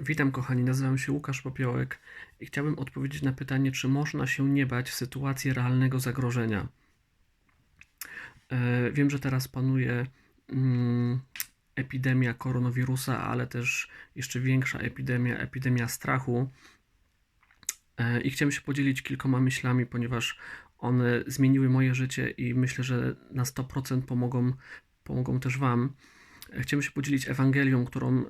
Witam kochani, nazywam się Łukasz Popiołek i chciałbym odpowiedzieć na pytanie, czy można się nie bać w sytuacji realnego zagrożenia. E, wiem, że teraz panuje mm, epidemia koronawirusa, ale też jeszcze większa epidemia, epidemia strachu. E, I chciałem się podzielić kilkoma myślami, ponieważ one zmieniły moje życie i myślę, że na 100% pomogą, pomogą też Wam. Chciałem się podzielić Ewangelią, którą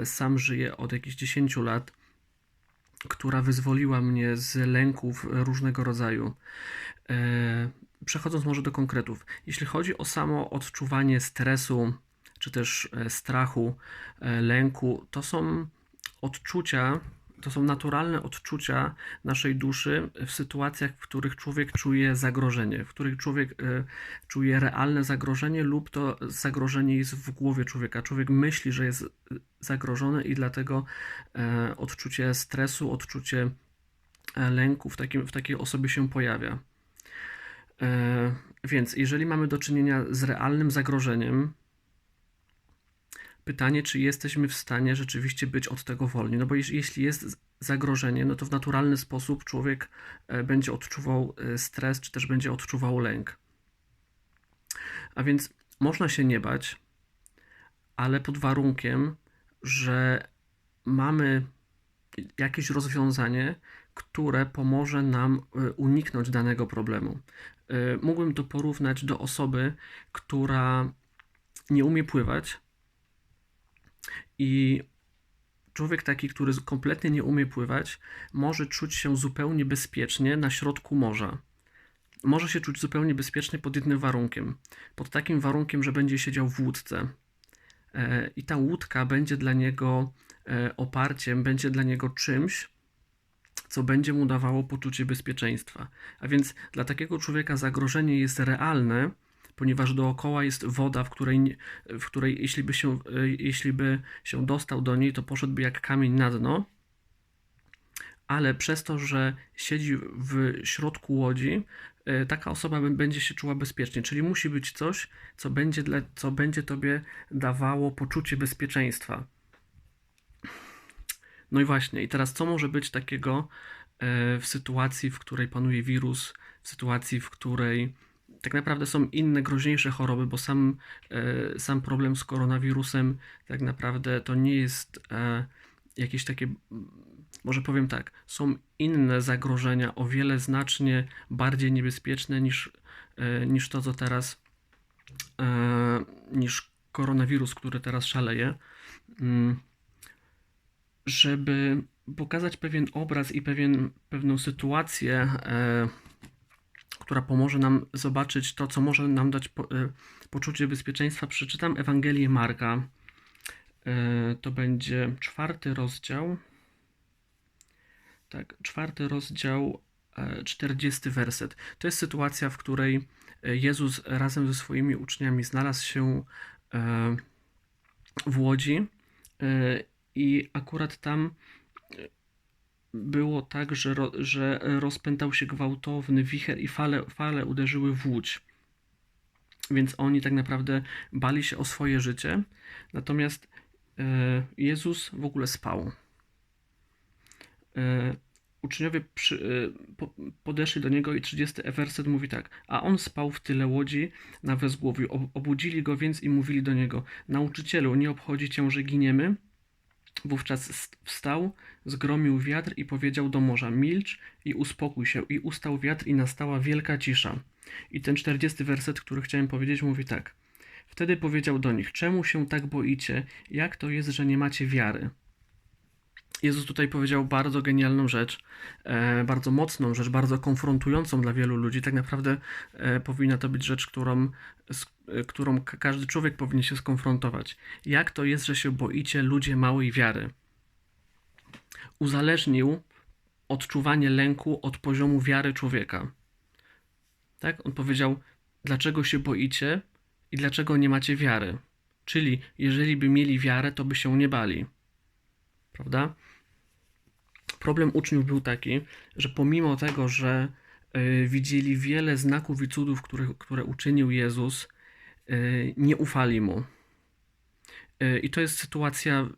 e, sam żyję od jakichś 10 lat, która wyzwoliła mnie z lęków różnego rodzaju. E, przechodząc może do konkretów, jeśli chodzi o samo odczuwanie stresu, czy też e, strachu, lęku, to są odczucia, to są naturalne odczucia naszej duszy w sytuacjach, w których człowiek czuje zagrożenie, w których człowiek y, czuje realne zagrożenie, lub to zagrożenie jest w głowie człowieka. Człowiek myśli, że jest zagrożony, i dlatego y, odczucie stresu, odczucie lęku w, takim, w takiej osobie się pojawia. Więc jeżeli mamy do czynienia z realnym zagrożeniem, pytanie, czy jesteśmy w stanie rzeczywiście być od tego wolni. No bo jeśli jest zagrożenie, no to w naturalny sposób człowiek e, będzie odczuwał e, stres, czy też będzie odczuwał lęk. A więc można się nie bać, ale pod warunkiem, że mamy jakieś rozwiązanie, które pomoże nam e, uniknąć danego problemu. Mógłbym to porównać do osoby, która nie umie pływać, i człowiek taki, który kompletnie nie umie pływać, może czuć się zupełnie bezpiecznie na środku morza. Może się czuć zupełnie bezpiecznie pod jednym warunkiem. Pod takim warunkiem, że będzie siedział w łódce. E, I ta łódka będzie dla niego e, oparciem, będzie dla niego czymś, co będzie mu dawało poczucie bezpieczeństwa. A więc dla takiego człowieka zagrożenie jest realne, ponieważ dookoła jest woda, w której, w której jeśli, by się, e, jeśli by się dostał do niej, to poszedłby jak kamień na dno. Ale przez to, że siedzi w środku łodzi, e, taka osoba będzie się czuła bezpiecznie. Czyli musi być coś, co będzie, dla, co będzie tobie dawało poczucie bezpieczeństwa. No i właśnie, i teraz co może być takiego e, w sytuacji, w której panuje wirus, w sytuacji, w której tak naprawdę są inne, groźniejsze choroby, bo sam, e, sam problem z koronawirusem tak naprawdę to nie jest e, jakieś takie, może powiem tak, są inne zagrożenia, o wiele znacznie bardziej niebezpieczne niż, e, niż to, co teraz, niż koronawirus, który teraz szaleje. Mm, żeby pokazać pewien obraz i pewien, pewną sytuację, która pomoże nam zobaczyć to, co może nam dać po, y, poczucie bezpieczeństwa, przeczytam Ewangelię Marka. Y, to będzie czwarty rozdział. Tak, czwarty rozdział, y, czterdziesty werset. To jest sytuacja, w której Jezus razem ze swoimi uczniami znalazł się w łodzi i akurat tam było tak, że, ro, że rozpętał się gwałtowny wicher i fale, fale uderzyły w łódź. Więc oni tak naprawdę bali się o swoje życie. Natomiast e, Jezus w ogóle spał. E, uczniowie przy, e, po, podeszli do niego i 30 werset mówi tak. A on spał w tyle łodzi na wezgłowiu. Obudzili go więc i mówili do niego: Nauczycielu, nie obchodzi cię, że giniemy? Wówczas wstał, zgromił wiatr i powiedział do morza: Milcz i uspokój się. I ustał wiatr, i nastała wielka cisza. I ten czterdziesty werset, który chciałem powiedzieć, mówi tak. Wtedy powiedział do nich: Czemu się tak boicie? Jak to jest, że nie macie wiary? Jezus tutaj powiedział bardzo genialną rzecz, e, bardzo mocną rzecz, bardzo konfrontującą dla wielu ludzi. Tak naprawdę e, powinna to być rzecz, którą, z, e, którą każdy człowiek powinien się skonfrontować. Jak to jest, że się boicie ludzie małej wiary? Uzależnił odczuwanie lęku od poziomu wiary człowieka. Tak? On powiedział, dlaczego się boicie i dlaczego nie macie wiary. Czyli, jeżeli by mieli wiarę, to by się nie bali. Prawda? Problem uczniów był taki, że pomimo tego, że y, widzieli wiele znaków i cudów, które, które uczynił Jezus, y, nie ufali mu. Y, I to jest sytuacja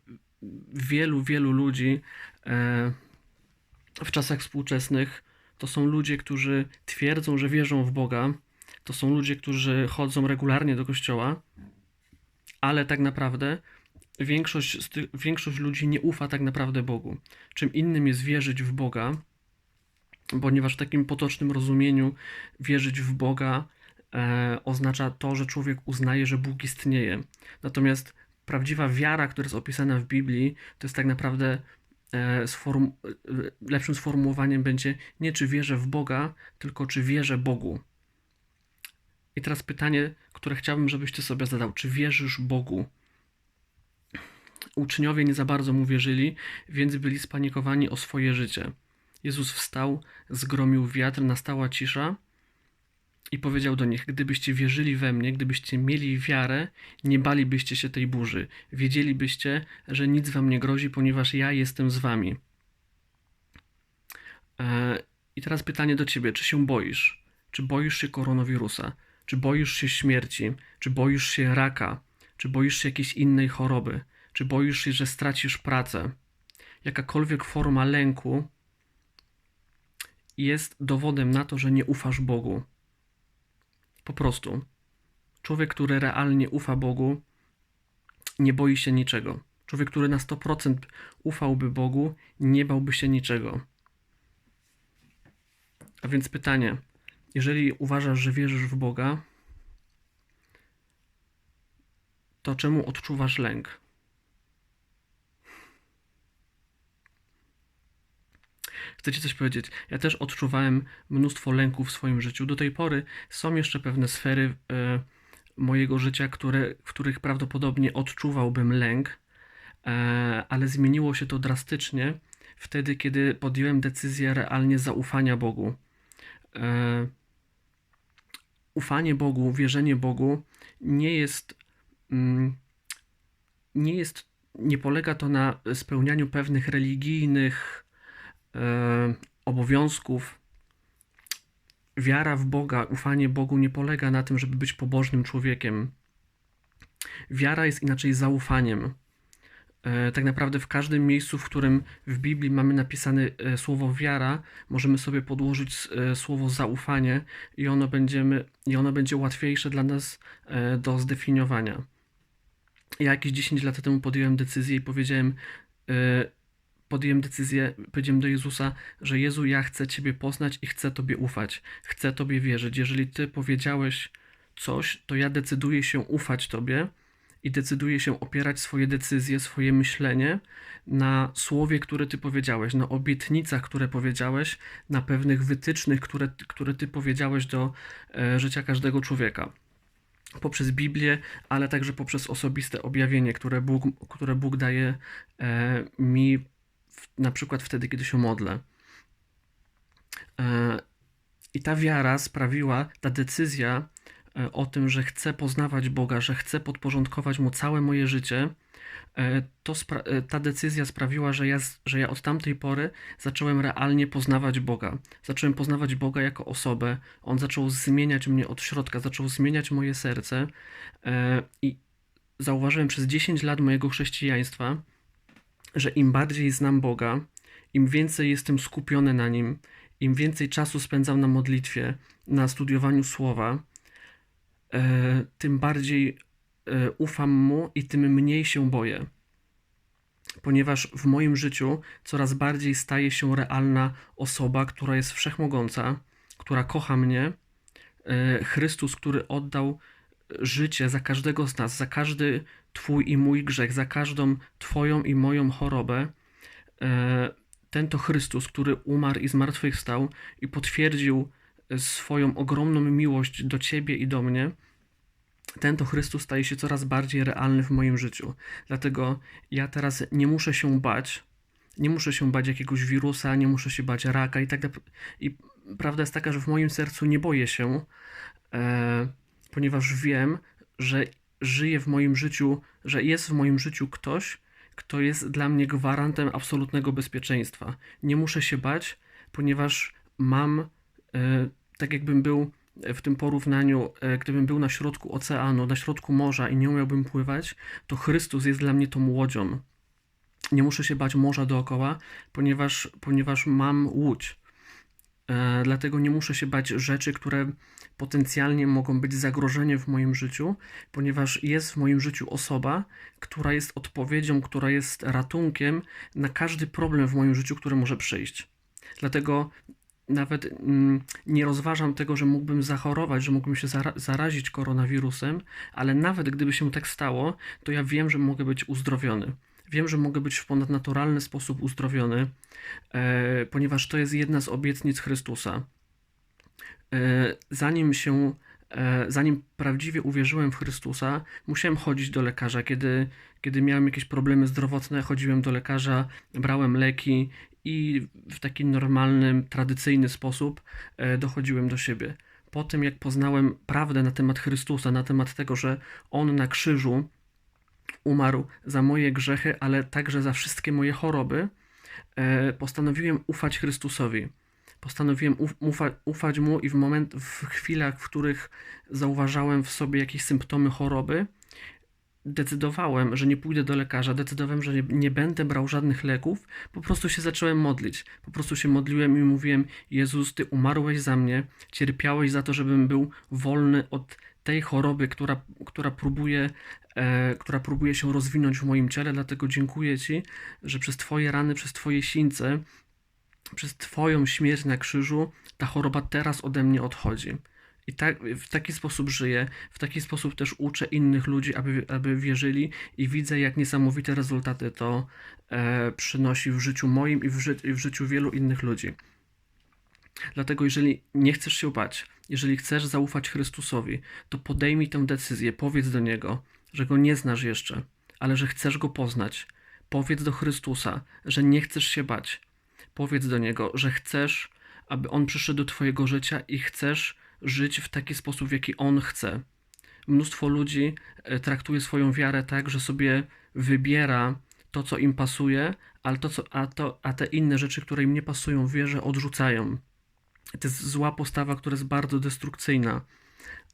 wielu, wielu ludzi w czasach współczesnych to są ludzie, którzy twierdzą, że wierzą w Boga. To są ludzie, którzy chodzą regularnie do kościoła, ale tak naprawdę większość, większość ludzi nie ufa tak naprawdę Bogu. Czym innym jest wierzyć w Boga, ponieważ w takim potocznym rozumieniu wierzyć w Boga e, oznacza to, że człowiek uznaje, że Bóg istnieje. Natomiast prawdziwa wiara, która jest opisana w Biblii, to jest tak naprawdę e, e, lepszym sformułowaniem będzie nie czy wierzę w Boga, tylko czy wierzę Bogu. I teraz pytanie, które chciałbym, żebyś ty sobie zadał. Czy wierzysz Bogu? Uczniowie nie za bardzo mu wierzyli, więc byli spanikowani o swoje życie. Jezus wstał, zgromił wiatr, nastała cisza i powiedział do nich: Gdybyście wierzyli we mnie, gdybyście mieli wiarę, nie balibyście się tej burzy. Wiedzielibyście, że nic wam nie grozi, ponieważ ja jestem z wami. E, I teraz pytanie do ciebie: czy się boisz? Czy boisz się koronawirusa? Czy boisz się śmierci? Czy boisz się raka? Czy boisz się jakiejś innej choroby? Czy boisz się, że stracisz pracę? Jakakolwiek forma lęku jest dowodem na to, że nie ufasz Bogu. Po prostu. Człowiek, który realnie ufa Bogu, nie boi się niczego. Człowiek, który na 100% ufałby Bogu, nie bałby się niczego. A więc pytanie: jeżeli uważasz, że wierzysz w Boga, to czemu odczuwasz lęk? Chcę Ci coś powiedzieć. Ja też odczuwałem mnóstwo lęków w swoim życiu. Do tej pory są jeszcze pewne sfery e, mojego życia, które, w których prawdopodobnie odczuwałbym lęk, e, ale zmieniło się to drastycznie wtedy, kiedy podjąłem decyzję realnie zaufania Bogu. E, ufanie Bogu, wierzenie Bogu nie jest, mm, nie jest, nie polega to na spełnianiu pewnych religijnych obowiązków. Wiara w Boga, ufanie Bogu nie polega na tym, żeby być pobożnym człowiekiem. Wiara jest inaczej zaufaniem. E, tak naprawdę w każdym miejscu, w którym w Biblii mamy napisane e, słowo wiara, możemy sobie podłożyć e, słowo zaufanie i ono, będziemy, i ono będzie łatwiejsze dla nas do zdefiniowania. Ja jakieś 10 lat temu podjąłem decyzję i powiedziałem, podjąłem decyzję, powiedziałem do Jezusa, że Jezu, ja chcę Ciebie poznać i chcę Tobie ufać, chcę Tobie wierzyć. Jeżeli Ty powiedziałeś coś, to ja decyduję się ufać Tobie i decyduje się opierać swoje decyzje, swoje myślenie na słowie, które ty powiedziałeś, na obietnicach, które powiedziałeś, na pewnych wytycznych, które, które ty powiedziałeś do e, życia każdego człowieka. Poprzez Biblię, ale także poprzez osobiste objawienie, które Bóg, które Bóg daje e, mi na przykład wtedy, kiedy się modlę. E, I ta wiara sprawiła, ta decyzja E, o tym, że chcę poznawać Boga, że chcę podporządkować Mu całe moje życie, e, to ta decyzja sprawiła, że ja, że ja od tamtej pory zacząłem realnie poznawać Boga. Zacząłem poznawać Boga jako osobę. On zaczął zmieniać mnie od środka, zaczął zmieniać moje serce i zauważyłem przez 10 lat mojego chrześcijaństwa, że im bardziej znam Boga, im więcej jestem skupiony na Nim, im więcej czasu spędzam na modlitwie, na studiowaniu Słowa, E, tym bardziej e, ufam mu i tym mniej się boję. Ponieważ w moim życiu coraz bardziej staje się realna osoba, która jest wszechmogąca, która kocha mnie, e, Chrystus, który oddał życie za każdego z nas, za każdy Twój i mój grzech, za każdą Twoją i moją chorobę. Ten to Chrystus, który umarł i zmartwychwstał i potwierdził swoją ogromną miłość do Ciebie i do mnie, ten to Chrystus staje się coraz bardziej realny w moim życiu. Dlatego ja teraz nie muszę się bać, nie muszę się bać jakiegoś wirusa, nie muszę się bać raka i tak dalej. I prawda jest taka, że w moim sercu nie boję się, e, ponieważ wiem, że żyje w moim życiu, że jest w moim życiu ktoś, kto jest dla mnie gwarantem absolutnego bezpieczeństwa. Nie muszę się bać, ponieważ mam, e, tak jakbym był w tym porównaniu, e, gdybym był na środku oceanu, na środku morza i nie umiałbym pływać, to Chrystus jest dla mnie tą łodzią. nie muszę się bać morza dookoła, ponieważ, ponieważ mam łódź. E, dlatego nie muszę się bać rzeczy, które potencjalnie mogą być zagrożeniem w moim życiu, ponieważ jest w moim życiu osoba, która jest odpowiedzią, która jest ratunkiem na każdy problem w moim życiu, który może przyjść. Dlatego nawet mm, nie rozważam tego, że mógłbym zachorować, że mógłbym się zara zarazić koronawirusem, ale nawet gdyby się tak stało, to ja wiem, że mogę być uzdrowiony. Wiem, że mogę być w ponadnaturalny sposób uzdrowiony, e, ponieważ to jest jedna z obietnic Chrystusa. E, zanim się, e, zanim prawdziwie uwierzyłem w Chrystusa, musiałem chodzić do lekarza. Kiedy, kiedy miałem jakieś problemy zdrowotne, chodziłem do lekarza, brałem leki i w taki normalny, tradycyjny sposób dochodziłem do siebie. Po tym, jak poznałem prawdę na temat Chrystusa, na temat tego, że On na krzyżu umarł za moje grzechy, ale także za wszystkie moje choroby, e, postanowiłem ufać Chrystusowi. Postanowiłem ufa, ufać Mu i w moment, w chwilach, w których zauważałem w sobie jakieś symptomy choroby, decydowałem, że nie pójdę do lekarza, decydowałem, że nie, nie, będę brał żadnych leków, po prostu się zacząłem modlić. Po prostu się modliłem i mówiłem: Jezus, Ty umarłeś za mnie, cierpiałeś za to, żebym był wolny od tej choroby, która, która, próbuje, e, która próbuje się rozwinąć w moim ciele, dlatego dziękuję Ci, że przez Twoje rany, przez Twoje sińce, przez Twoją śmierć na krzyżu, ta choroba teraz ode mnie odchodzi. I tak, w taki sposób żyję, w taki sposób też uczę innych ludzi, aby, aby wierzyli i widzę, jak niesamowite rezultaty to e, przynosi w życiu moim i w, ży i w życiu wielu innych ludzi. Dlatego, jeżeli nie chcesz się bać, jeżeli chcesz zaufać Chrystusowi, to podejmij tę decyzję, powiedz do Niego, że Go nie znasz jeszcze, ale że chcesz Go poznać. Powiedz do Chrystusa, że nie chcesz się bać. Powiedz do Niego, że chcesz, aby On przyszedł do Twojego życia i chcesz żyć w taki sposób, w jaki On chce. Mnóstwo ludzi e, traktuje swoją wiarę tak, że sobie wybiera to, co im pasuje, ale to, co, a, to, a te inne rzeczy, które im nie pasują w wierze, odrzucają. To jest zła postawa, która jest bardzo destrukcyjna.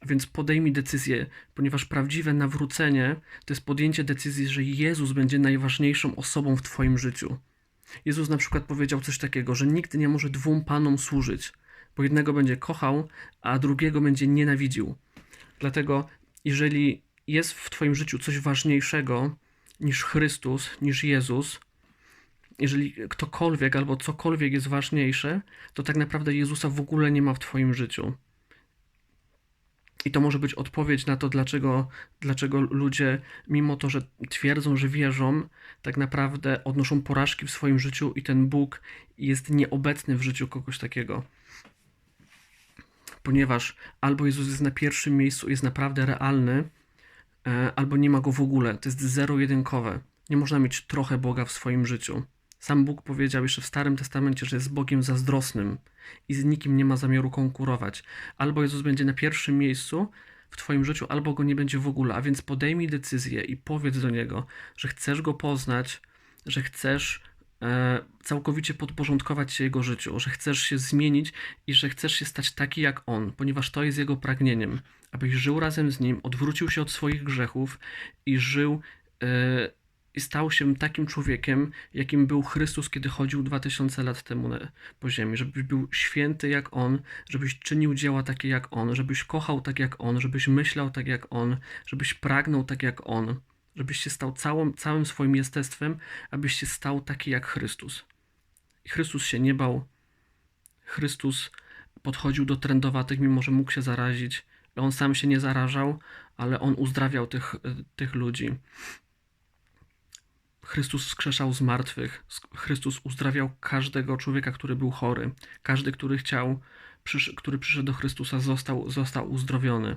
A więc podejmij decyzję, ponieważ prawdziwe nawrócenie to jest podjęcie decyzji, że Jezus będzie najważniejszą osobą w Twoim życiu. Jezus na przykład powiedział coś takiego, że nikt nie może dwóm panom służyć, bo jednego będzie kochał, a drugiego będzie nienawidził. Dlatego, jeżeli jest w Twoim życiu coś ważniejszego niż Chrystus, niż Jezus, jeżeli ktokolwiek albo cokolwiek jest ważniejsze, to tak naprawdę Jezusa w ogóle nie ma w Twoim życiu. I to może być odpowiedź na to, dlaczego, dlaczego ludzie, mimo to, że twierdzą, że wierzą, tak naprawdę odnoszą porażki w swoim życiu i ten Bóg jest nieobecny w życiu kogoś takiego. Ponieważ albo Jezus jest na pierwszym miejscu, jest naprawdę realny, e, albo nie ma go w ogóle. To jest zero-jedynkowe. Nie można mieć trochę Boga w swoim życiu. Sam Bóg powiedział jeszcze w Starym Testamencie, że jest Bogiem zazdrosnym i z nikim nie ma zamiaru konkurować. Albo Jezus będzie na pierwszym miejscu w Twoim życiu, albo go nie będzie w ogóle. A więc podejmij decyzję i powiedz do niego, że chcesz go poznać, że chcesz e, całkowicie podporządkować się jego życiu, że chcesz się zmienić i że chcesz się stać taki jak on, ponieważ to jest jego pragnieniem, abyś żył razem z nim, odwrócił się od swoich grzechów i żył. E, i stał się takim człowiekiem, jakim był Chrystus, kiedy chodził 2000 lat temu po ziemi. Żebyś był święty jak On, żebyś czynił dzieła takie jak On, żebyś kochał tak jak On, żebyś myślał tak jak On, żebyś pragnął tak jak On, żebyś się stał całym, całym swoim jestestwem, abyś się stał taki jak Chrystus. I Chrystus się nie bał. Chrystus podchodził do trędowatych, mimo że mógł się zarazić. On sam się nie zarażał, ale on uzdrawiał tych, tych ludzi. Chrystus wskrzeszał z martwych. Chrystus uzdrawiał każdego człowieka, który był chory. Każdy, który chciał, który przyszedł do Chrystusa, został, został uzdrowiony.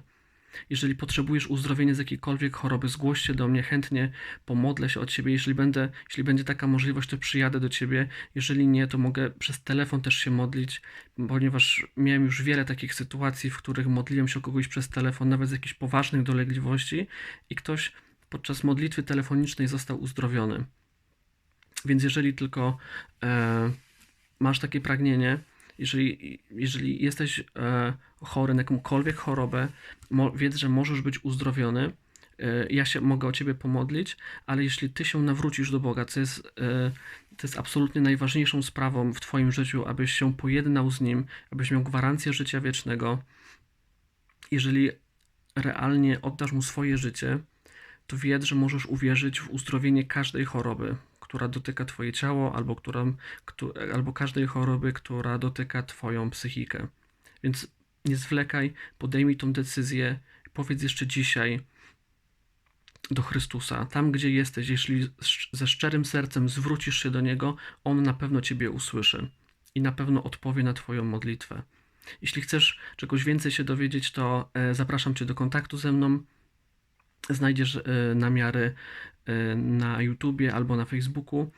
Jeżeli potrzebujesz uzdrowienia z jakiejkolwiek choroby, zgłoś się do mnie, chętnie pomodlę się od Ciebie. Jeżeli, będę, jeśli będzie taka możliwość, to przyjadę do Ciebie. Jeżeli nie, to mogę przez telefon też się modlić, ponieważ miałem już wiele takich sytuacji, w których modliłem się o kogoś przez telefon, nawet z jakichś poważnych dolegliwości i ktoś podczas modlitwy telefonicznej został uzdrowiony. Więc jeżeli tylko e, masz takie pragnienie, jeżeli, jeżeli jesteś e, chory na jakąkolwiek chorobę, mo, wiedz, że możesz być uzdrowiony. e, ja się mogę o ciebie pomodlić, ale jeśli ty się nawrócisz do Boga, co jest, e, to jest absolutnie najważniejszą sprawą w twoim życiu, abyś się pojednał z Nim, abyś miał gwarancję życia wiecznego, jeżeli realnie oddasz Mu swoje życie, to wiedz, że możesz uwierzyć w uzdrowienie każdej choroby, która dotyka Twoje ciało, albo, którą, któ- albo każdej choroby, która dotyka Twoją psychikę. Więc nie zwlekaj, podejmij tą decyzję, powiedz jeszcze dzisiaj do Chrystusa, tam gdzie jesteś, jeśli ze szczerym sercem zwrócisz się do Niego, On na pewno Ciebie usłyszy i na pewno odpowie na Twoją modlitwę. Jeśli chcesz czegoś więcej się dowiedzieć, to e, zapraszam Cię do kontaktu ze mną. Znajdziesz e, namiary e, na YouTubie albo na Facebooku.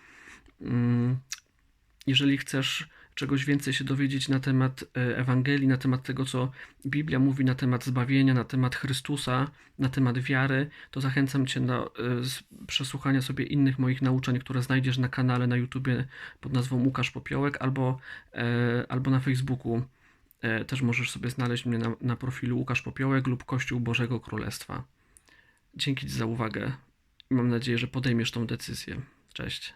Mm, Jeżeli chcesz czegoś więcej się dowiedzieć na temat e, Ewangelii, na temat tego, co Biblia mówi na temat zbawienia, na temat Chrystusa, na temat wiary, to zachęcam Cię do przesłuchania sobie innych moich nauczeń, które znajdziesz na kanale na YouTubie pod nazwą Łukasz Popiołek albo, e, albo na Facebooku. E, Też możesz sobie znaleźć mnie na, na profilu Łukasz Popiołek lub Kościół Bożego Królestwa. Dzięki za uwagę mam nadzieję, że podejmiesz tą decyzję. Cześć.